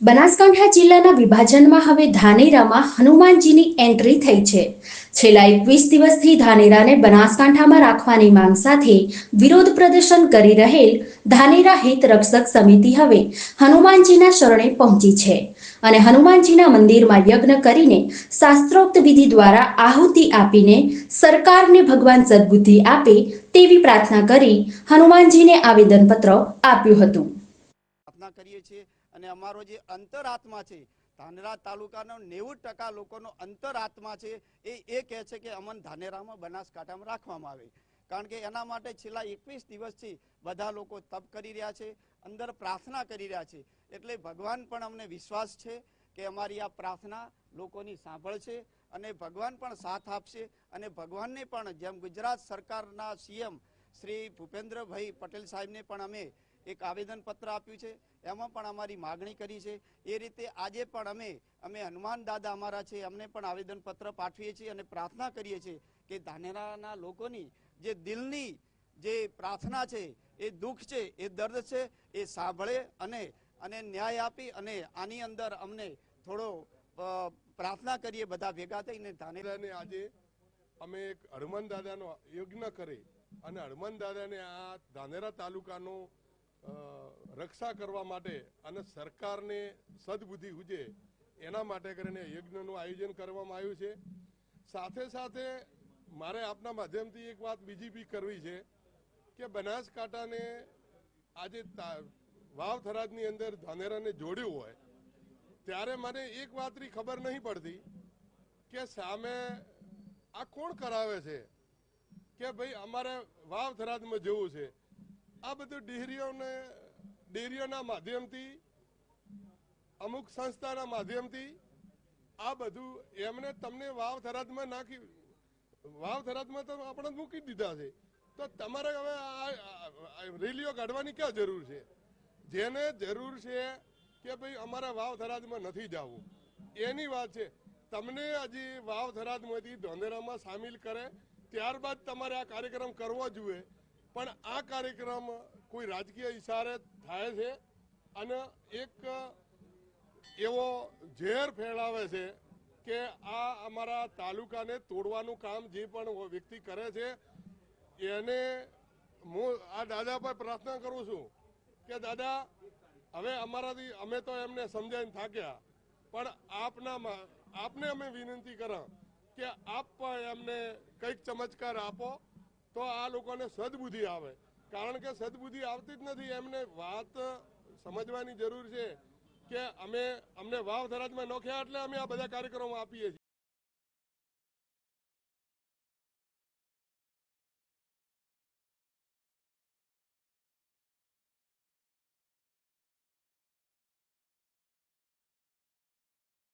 બનાસકાંઠા જિલ્લાના વિભાજનમાં હવે ધાનેરામાં હનુમાનજીની એન્ટ્રી થઈ છે. છેલ્લા એકવીસ દિવસથી ધાનેરાને બનાસકાંઠામાં રાખવાની માંગ સાથે વિરોધ પ્રદર્શન કરી રહેલ ધાનેરા હિત રક્ષક સમિતિ હવે હનુમાનજીના શરણે પહોંચી છે અને હનુમાનજીના મંદિરમાં યજ્ઞ કરીને શાસ્ત્રોક્ત વિધિ દ્વારા આહુતિ આપીને સરકારને ભગવાન સદબુદ્ધિ આપે તેવી પ્રાર્થના કરી હનુમાનજીને આવેદનપત્ર આપ્યું હતું. કરીએ છીએ. અને અમારો જે અંતરાત્મા છે, ધાનેરા તાલુકાનો નેવું ટકા લોકોનો અંતરાત્મા છે, એ એ કહે છે કે અમન ધાનેરામાં બનાસકાંઠામાં રાખવામાં આવે. કારણ કે એના માટે છેલ્લા એકવીસ દિવસથી બધા લોકો તપ કરી રહ્યા છે, અંદર પ્રાર્થના કરી રહ્યા છે. એટલે ભગવાન પણ અમને વિશ્વાસ છે કે અમારી આ પ્રાર્થના લોકોની સાંભળશે અને ભગવાન પણ સાથ આપશે અને ભગવાનને પણ જેમ ગુજરાત સરકારના સીએમ શ્રી ભૂપેન્દ્રભાઈ પટેલ સાહેબને પણ અમે એક આવેદનપત્ર આપ્યું છે. એમાં પણ અમારી માગણી કરી છે. એ રીતે આજે પણ અમે અમે હનુમાન દાદા અમારા છે, અમને પણ આવેદનપત્ર પાઠવીએ છીએ અને પ્રાર્થના કરીએ છીએ કે ધાનેરાના લોકોની જે દિલની જે પ્રાર્થના છે, એ દુઃખ છે, એ દર્દ છે, એ સાંભળે અને અને ન્યાય આપી અને આની અંદર અમને થોડો પ્રાર્થના કરીએ બધા ભેગા થઈને ધાનેરાને આજે અમે એક હનુમાન દાદાનો યજ્ઞ કરી અને હનુમાન દાદાને આ ધાનેરા તાલુકાનો રક્ષા કરવા માટે અને સરકારને સદબુદ્ધિ ઉજે એના માટે કરીને યજ્ઞનું આયોજન કરવામાં આવ્યું છે. સાથે સાથે મારે આપના માધ્યમથી એક વાત બીજી બી કરવી છે કે બનાસકાંઠાને આજે વાવ થરાદની અંદર ધાનેરાને જોડ્યું હોય, ત્યારે મને એક વાતની ખબર નહીં પડતી કે સામે આ કોણ કરાવે છે? કે ભાઈ અમારે વાવ થરાદમાં જવું છે? આ બધું ડેરીઓને ડેરીઓના માધ્યમથી, અમુક સંસ્થાના માધ્યમથી, આ બધું એમને તમને વાવ થરાદમાં નાખી, વાવ થરાદમાં તો આપણે મૂકી દીધા છે. તો તમારે હવે આ- રેલીઓ કાઢવાની ક્યાં જરૂર છે? જેને જરૂર છે કે ભાઈ અમારા વાવ થરાદમાં નથી જવું. એની વાત છે, તમને હજી વાવ થરાદમાંથી ધોંધેરામાં સામેલ કરે, ત્યારબાદ તમારે આ કાર્યક્રમ કરવો જોઈએ. પણ આ કાર્યક્રમ કોઈ રાજકીય ઈશારે થાય છે અને એક એવો ઝેર ફેલાવે છે કે આ અમારા તાલુકાને તોડવાનું કામ જે પણ વ્યક્તિ કરે છે, એને હું આ દાદા પર પ્રાર્થના કરું છું કે દાદા, હવે અમારાથી અમે તો એમને સમજાવીને થાક્યા, પણ આપના આપને અમે વિનંતી કરા કે આપ એમને કંઈક ચમત્કાર આપો તો આ લોકોને સદબુદ્ધિ આવે. કારણ કે સદબુદ્ધિ આવતી જ નથી. એમને વાત સમજવાની જરૂર છે કે અમે અમને વાવ ધરાજમાં નોખ્યા એટલે અમે આ બધા કાર્યક્રમો આપીએ છીએ.